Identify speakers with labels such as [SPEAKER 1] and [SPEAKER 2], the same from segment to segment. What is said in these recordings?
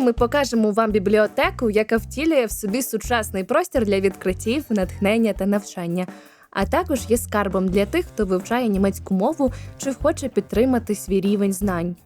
[SPEAKER 1] ми покажемо вам бібліотеку, яка втілює в собі сучасний простір для відкриттів, натхнення та навчання. А також є скарбом для тих, хто вивчає німецьку мову чи хоче підтримати свій рівень знань.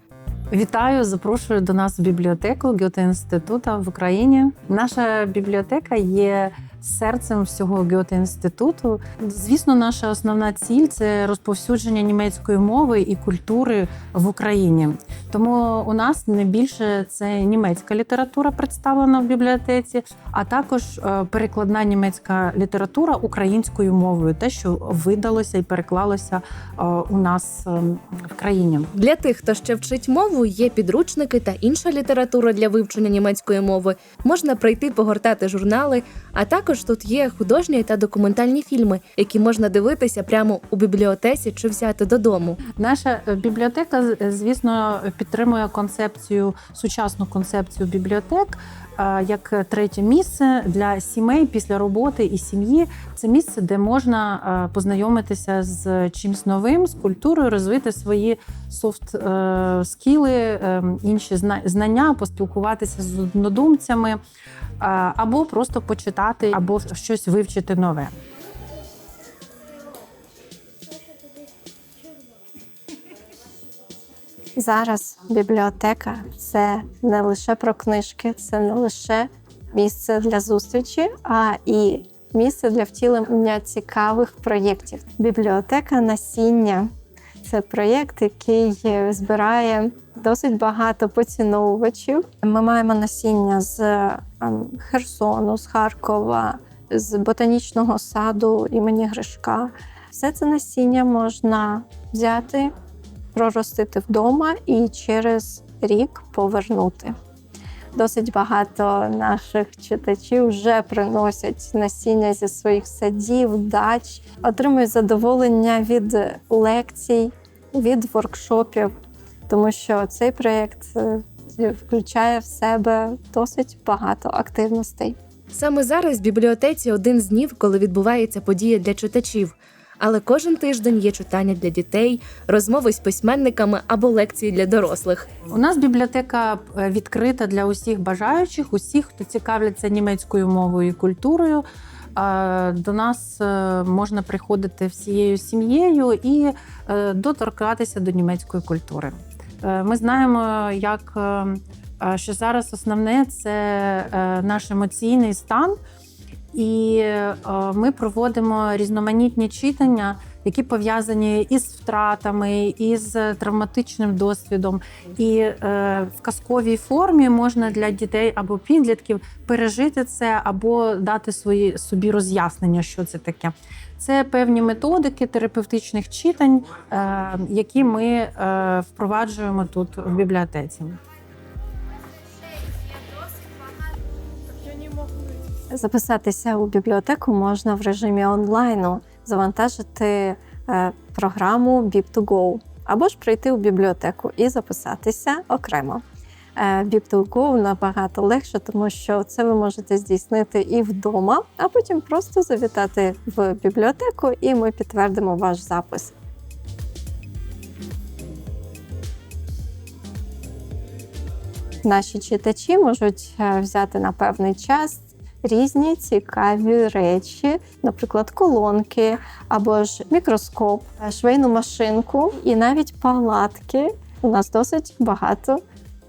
[SPEAKER 2] Вітаю, запрошую до нас в бібліотеку Гьоте-інститута в Україні. Наша бібліотека є серцем всього Гьоте-інституту. Звісно, наша основна ціль це розповсюдження німецької мови і культури в Україні. Тому у нас не більше це німецька література представлена в бібліотеці, а також е, перекладна німецька література українською мовою, те, що видалося і переклалося е, у нас е, в країні.
[SPEAKER 1] Для тих, хто ще вчить мову, є підручники та інша література для вивчення німецької мови. Можна прийти погортати журнали, а також тут є художні та документальні фільми, які можна дивитися прямо у бібліотеці чи взяти додому.
[SPEAKER 2] Наша е, бібліотека, е, звісно, підтримує концепцію, сучасну концепцію бібліотек. Е, Як третє місце для сімей після роботи і сім'ї це місце, де можна е, познайомитися з чимось новим, з культурою, розвити свої софт е, скіли, інші знання, поспілкуватися з однодумцями, або просто почитати, або щось вивчити нове.
[SPEAKER 3] Зараз бібліотека це не лише про книжки, це не лише місце для зустрічі, а і місце для втілення цікавих проєктів. Бібліотека насіння це проєкт, який збирає досить багато поціновувачів. Ми маємо насіння з ем, Херсону, з Харкова, з ботанічного саду імені Гришка. Все це насіння можна взяти проростити вдома і через рік повернути. Досить багато наших читачів вже приносять насіння зі своїх садів, дач, отримують задоволення від лекцій, від воркшопів, тому що цей проєкт е, включає в себе досить багато активностей.
[SPEAKER 1] Саме зараз в бібліотеці один з днів, коли відбувається подія для читачів. Але кожен тиждень є читання для дітей, розмови з письменниками або лекції для дорослих.
[SPEAKER 2] У нас бібліотека е, відкрита для усіх бажаючих, усіх, хто цікавляться німецькою мовою і культурою. До нас е, можна приходити всією сім'єю і е, доторкатися до німецької культури. Ми знаємо, як що зараз основне це наш емоційний стан. І е, ми проводимо різноманітні читання, які пов'язані із втратами, із травматичним досвідом. І е, в казковій формі можна для дітей або підлітків пережити це, або дати свої собі роз'яснення, що це таке. Це певні методики терапевтичних читань, е, які ми впроваджуємо тут в бібліотеці.
[SPEAKER 3] Записатися у бібліотеку можна в режимі онлайну, завантажити е, програму Bip2Go, або ж прийти у бібліотеку і записатися окремо. Е, Bip2Go набагато легше, тому що це ви можете здійснити і вдома, а потім просто завітати в бібліотеку, і ми підтвердимо ваш запис. Наші читачі можуть е, взяти на певний час різні цікаві речі, наприклад, колонки або ж мікроскоп, швейну машинку і навіть палатки. У нас досить багато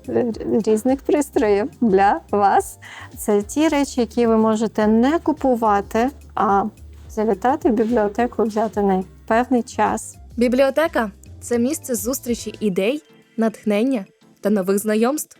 [SPEAKER 3] е, різних пристроїв для вас. Це ті речі, які ви можете не купувати, а завітати в бібліотеку, взяти на певний час.
[SPEAKER 1] Бібліотека це місце зустрічі ідей, натхнення та нових знайомств.